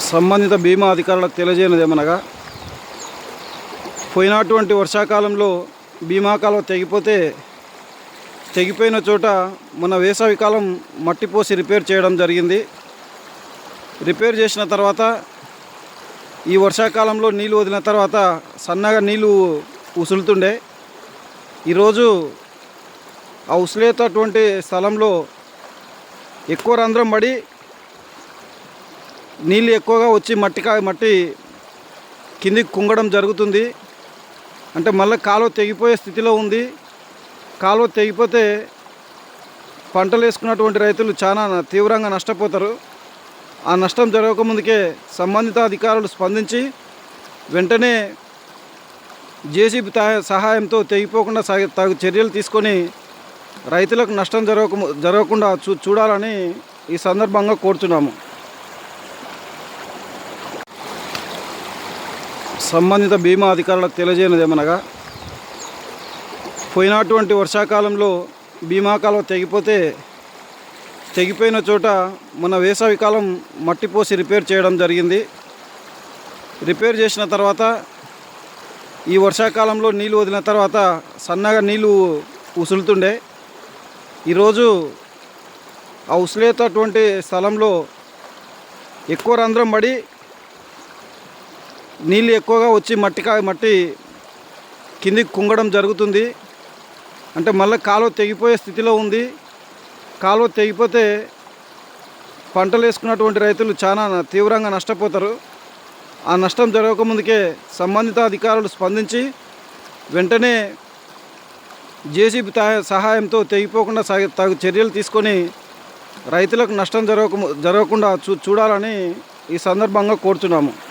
సంబంధిత బీమా అధికారులకు తెలియజేయనిదేమనగా పోయినటువంటి వర్షాకాలంలో బీమా కాలువ తెగిపోతే తెగిపోయిన చోట మన వేసవి కాలం మట్టి పోసి రిపేర్ చేయడం జరిగింది. రిపేర్ చేసిన తర్వాత ఈ వర్షాకాలంలో నీళ్ళు వదిలిన తర్వాత సన్నగా నీళ్ళు ఉసులుతుండే. ఈరోజు ఆ ఉసిలేటటువంటి స్థలంలో ఎక్కువ రంధ్రం పడి నీళ్ళు ఎక్కువగా వచ్చి మట్టికాయ మట్టి కిందికి కుంగడం జరుగుతుంది. అంటే మళ్ళీ కాలువ తెగిపోయే స్థితిలో ఉంది. కాలువ తెగిపోతే పంటలు వేసుకున్నటువంటి రైతులు చాలా తీవ్రంగా నష్టపోతారు. ఆ నష్టం జరగకముందుకే సంబంధిత అధికారులు స్పందించి వెంటనే జేసీబీ తా- సహాయంతో తెగిపోకుండా తగు చర్యలు తీసుకొని రైతులకు నష్టం జరగక జరగకుండా చూ చూడాలని ఈ సందర్భంగా కోరుతున్నాము. సంబంధిత బీమా అధికారులకు తెలియజేయనిదేమనగా పోయినటువంటి వర్షాకాలంలో బీమా కాలువ తెగిపోతే తెగిపోయిన చోట మన వేసవి కాలం మట్టి పోసి రిపేర్ చేయడం జరిగింది. రిపేర్ చేసిన తర్వాత ఈ వర్షాకాలంలో నీళ్ళు వదిలిన తర్వాత సన్నగా నీళ్ళు ఉసులుతుండే. ఈరోజు ఆ ఉసిలేటటువంటి స్థలంలో ఎక్కువ రంధ్రం పడి నీళ్ళు ఎక్కువగా వచ్చి మట్టికా మట్టి కిందికి కుంగడం జరుగుతుంది. అంటే మళ్ళీ కాలువ తెగిపోయే స్థితిలో ఉంది. కాలువ తెగిపోతే పంటలు వేసుకున్నటువంటి రైతులు చాలా తీవ్రంగా నష్టపోతారు. ఆ నష్టం జరగకముందుకే సంబంధిత అధికారులు స్పందించి వెంటనే జేసీబీ తా- సహాయంతో తెగిపోకుండా తగు చర్యలు తీసుకొని రైతులకు నష్టం జరగక జరగకుండా చూ చూడాలని ఈ సందర్భంగా కోరుతున్నాము.